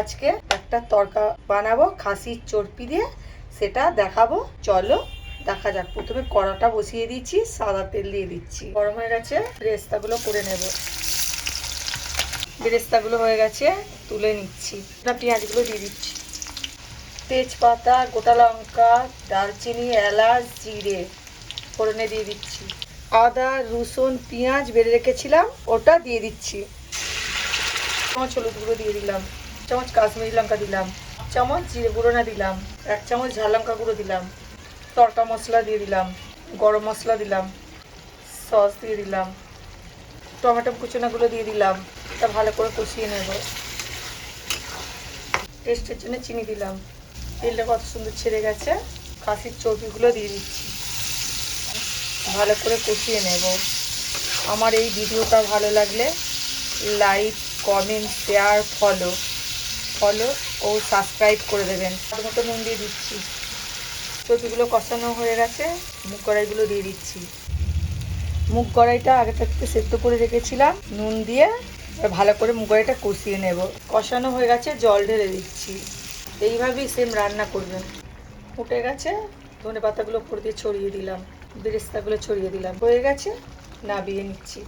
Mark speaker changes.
Speaker 1: আজকে একটা তরকা বানাবো খাসির চর্পি দিয়ে। সেটা দেখাবো। চলো, দেখা যাক। প্রথমে কড়াটা বসিয়ে দিচ্ছি, সাদা তেল দিয়ে দিচ্ছি। গরম হয়ে গেছে, বেরেস্তাগুলো করে নেব। বেরেস্তাগুলো হয়ে গেছে, তুলে নিচ্ছি। পেঁয়াজগুলো দিয়ে দিচ্ছি। তেজপাতা, গোটা লঙ্কা, দারচিনি, এলাচ, জিরে ফোড়নে দিয়ে দিচ্ছি। আদা, রসুন, পেঁয়াজ বেড়ে রেখেছিলাম, ওটা দিয়ে দিচ্ছি। চামচ হলুদ গুঁড়ো দিয়ে দিলাম। চামচ কাশ্মীরি লঙ্কা দিলাম, চামচ জিরে গুঁড়ো না দিলাম, এক চামচ ঝাল লঙ্কা গুঁড়ো দিলাম তড়কা মশলা দিয়ে দিলাম, গরম মশলা দিলাম, সস দিয়ে দিলাম, টমেটো কুচনাগুলো দিয়ে দিলাম তা ভালো করে কষিয়ে নেব। টেস্টের জন্য চিনি দিলাম। তেলটা কত সুন্দর ছেড়ে গেছে, খাসির চর্বিগুলো দিয়ে দিচ্ছি। ভালো করে কষিয়ে নেব। আমার এই ভিডিওটা ভালো লাগলে like comment share follow follow ও সাবস্ক্রাইব করে দেবেন। মতো নুন দিয়ে দিচ্ছি। চর্বিগুলো কষানো হয়ে গেছে, মুগ কড়াইগুলো দিয়ে দিচ্ছি। মুগ কড়াইটা আগে থাকতে সেদ্ধ করে রেখেছিলাম, নুন দিয়ে ভালো করে মুগ কড়াইটা কষিয়ে নেব। কষানো হয়ে গেছে, জল ঢেলে দিচ্ছি। এইভাবেই সেম রান্না করবেন। ফুটে গেছে, ধনে পাতাগুলো উপর দিয়ে ছড়িয়ে দিলাম, বেরেস্তাগুলো ছড়িয়ে দিলাম। হয়ে গেছে, নাবিয়ে নিচ্ছি।